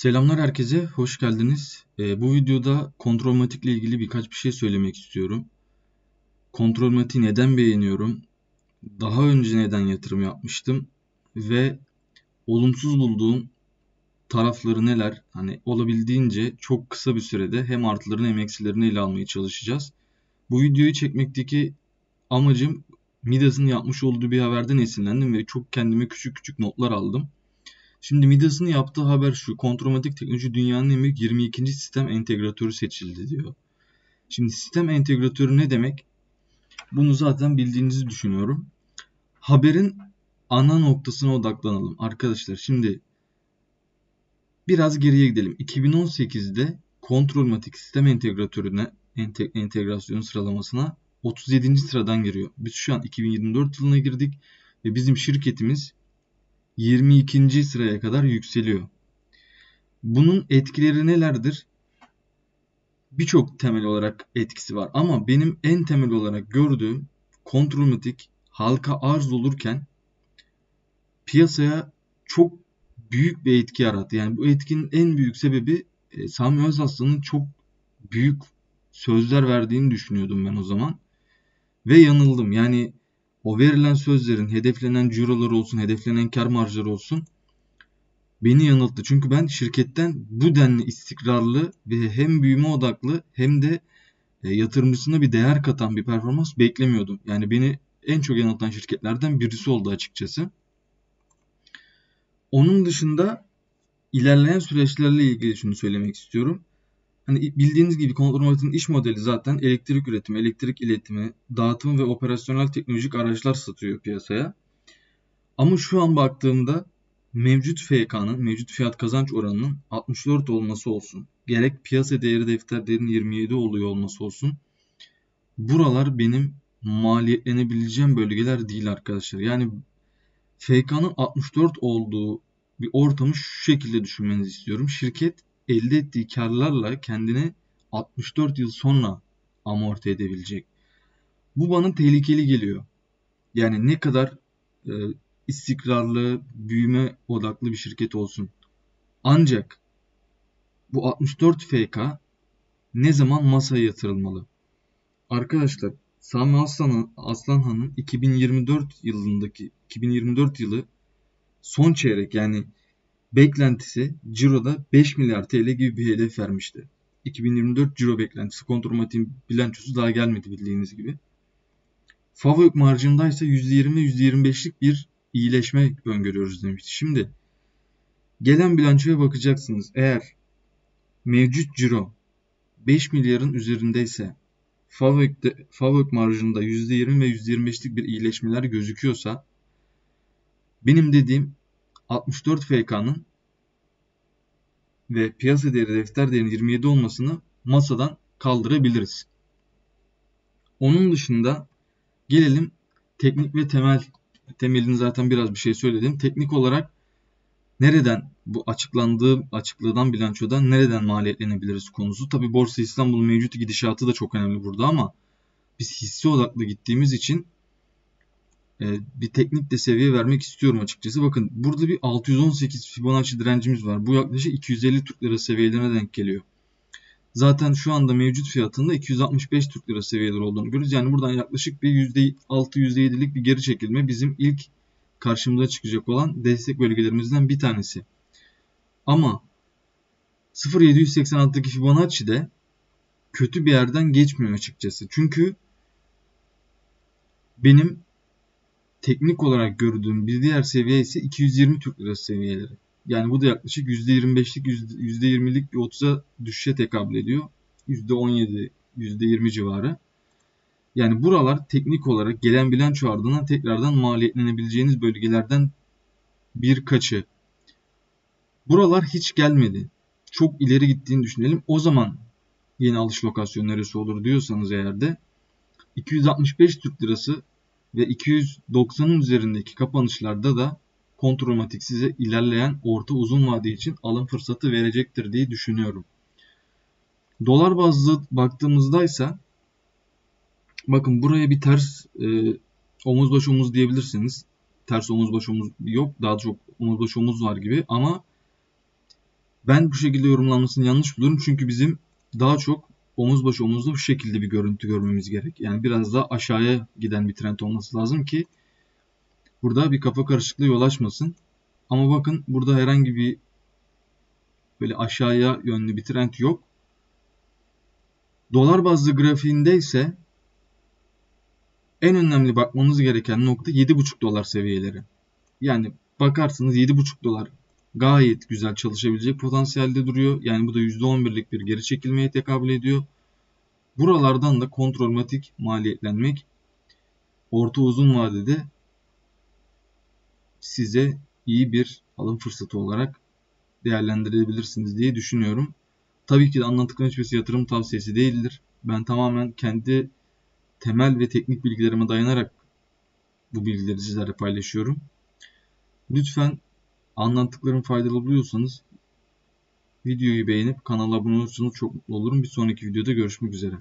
Selamlar herkese, hoş geldiniz. Ee, bu videoda kontrolmatik ile ilgili birkaç bir şey söylemek istiyorum. Kontrolmatiği neden beğeniyorum? Daha önce neden yatırım yapmıştım? Ve olumsuz bulduğum tarafları neler? Hani olabildiğince çok kısa bir sürede hem artılarını hem eksilerini ele almaya çalışacağız. Bu videoyu çekmekteki amacım Midas'ın yapmış olduğu bir haberden esinlendim ve çok kendime küçük küçük notlar aldım. Şimdi Midas'ın yaptığı haber şu. Kontromatik teknoloji dünyanın en büyük 22. sistem entegratörü seçildi diyor. Şimdi sistem entegratörü ne demek? Bunu zaten bildiğinizi düşünüyorum. Haberin ana noktasına odaklanalım. Arkadaşlar şimdi biraz geriye gidelim. 2018'de Kontrolmatik sistem entegratörüne entegrasyon sıralamasına 37. sıradan giriyor. Biz şu an 2024 yılına girdik ve bizim şirketimiz 22. sıraya kadar yükseliyor. Bunun etkileri nelerdir? Birçok temel olarak etkisi var ama benim en temel olarak gördüğüm kontrolmatik halka arz olurken piyasaya çok büyük bir etki yarattı. Yani bu etkinin en büyük sebebi e, Sami Özaslan'ın çok büyük sözler verdiğini düşünüyordum ben o zaman. Ve yanıldım. Yani o verilen sözlerin hedeflenen cirolar olsun, hedeflenen kar marjları olsun beni yanılttı. Çünkü ben şirketten bu denli istikrarlı ve hem büyüme odaklı hem de e, yatırımcısına bir değer katan bir performans beklemiyordum. Yani beni en çok yanıltan şirketlerden birisi oldu açıkçası. Onun dışında ilerleyen süreçlerle ilgili şunu söylemek istiyorum. Hani bildiğiniz gibi Konglomeratin iş modeli zaten elektrik üretimi, elektrik iletimi, dağıtım ve operasyonel teknolojik araçlar satıyor piyasaya. Ama şu an baktığımda mevcut FK'nın, mevcut fiyat kazanç oranının 64 olması olsun, gerek piyasa değeri defter değerinin 27 oluyor olması olsun. Buralar benim maliyetlenebileceğim bölgeler değil arkadaşlar. Yani FK'nın 64 olduğu bir ortamı şu şekilde düşünmenizi istiyorum. Şirket elde ettiği karlarla kendini 64 yıl sonra amorti edebilecek. Bu bana tehlikeli geliyor. Yani ne kadar e, istikrarlı, büyüme odaklı bir şirket olsun. Ancak bu 64 FK ne zaman masaya yatırılmalı? Arkadaşlar Sami Aslan, Aslanhan'ın 2024 yılındaki 2024 yılı son çeyrek yani beklentisi Ciro'da 5 milyar TL gibi bir hedef vermişti. 2024 Ciro beklentisi kontrolmatik bilançosu daha gelmedi bildiğiniz gibi. Favök marjında ise %20 ve %25'lik bir iyileşme öngörüyoruz demişti. Şimdi gelen bilançoya bakacaksınız. Eğer mevcut ciro 5 milyarın üzerindeyse Favök'te, Favök marjında %20 ve %25'lik bir iyileşmeler gözüküyorsa benim dediğim 64 FK'nın ve piyasa değeri defter değerinin 27 olmasını masadan kaldırabiliriz. Onun dışında gelelim teknik ve temel temelini zaten biraz bir şey söyledim. Teknik olarak nereden bu açıklandığı açıklığından bilançodan nereden maliyetlenebiliriz konusu. Tabi Borsa İstanbul'un mevcut gidişatı da çok önemli burada ama biz hisse odaklı gittiğimiz için bir teknik de seviye vermek istiyorum açıkçası. Bakın burada bir 618 Fibonacci direncimiz var. Bu yaklaşık 250 Türk Lira seviyelerine denk geliyor. Zaten şu anda mevcut fiyatında 265 Türk Lira seviyeleri olduğunu görüyoruz. Yani buradan yaklaşık bir %6 %7'lik bir geri çekilme bizim ilk karşımıza çıkacak olan destek bölgelerimizden bir tanesi. Ama 0.786'daki Fibonacci de kötü bir yerden geçmiyor açıkçası. Çünkü benim teknik olarak gördüğüm bir diğer seviye ise 220 Türk Lirası seviyeleri. Yani bu da yaklaşık %25'lik %20'lik bir 30'a düşüşe tekabül ediyor. %17, %20 civarı. Yani buralar teknik olarak gelen bilanço ardından tekrardan maliyetlenebileceğiniz bölgelerden birkaçı. Buralar hiç gelmedi. Çok ileri gittiğini düşünelim. O zaman yeni alış lokasyonu neresi olur diyorsanız eğer de 265 Türk Lirası ve 290'ın üzerindeki kapanışlarda da kontrolmatik size ilerleyen orta uzun vade için alım fırsatı verecektir diye düşünüyorum. Dolar bazlı baktığımızda ise bakın buraya bir ters e, omuz baş omuz diyebilirsiniz. Ters omuz baş omuz yok. Daha çok omuz baş omuz var gibi ama Ben bu şekilde yorumlanmasını yanlış buluyorum. Çünkü bizim daha çok omuz başı omuzda bu şekilde bir görüntü görmemiz gerek. Yani biraz daha aşağıya giden bir trend olması lazım ki burada bir kafa karışıklığı yol açmasın. Ama bakın burada herhangi bir böyle aşağıya yönlü bir trend yok. Dolar bazlı grafiğinde ise en önemli bakmamız gereken nokta 7,5 dolar seviyeleri. Yani bakarsınız 7,5 dolar gayet güzel çalışabilecek potansiyelde duruyor. Yani bu da %11'lik bir geri çekilmeye tekabül ediyor. Buralardan da kontrolmatik maliyetlenmek orta uzun vadede size iyi bir alım fırsatı olarak değerlendirebilirsiniz diye düşünüyorum. Tabii ki de anlattıklarım hiçbirisi yatırım tavsiyesi değildir. Ben tamamen kendi temel ve teknik bilgilerime dayanarak bu bilgileri sizlerle paylaşıyorum. Lütfen anlattıklarım faydalı buluyorsanız videoyu beğenip kanala abone olursanız çok mutlu olurum. Bir sonraki videoda görüşmek üzere.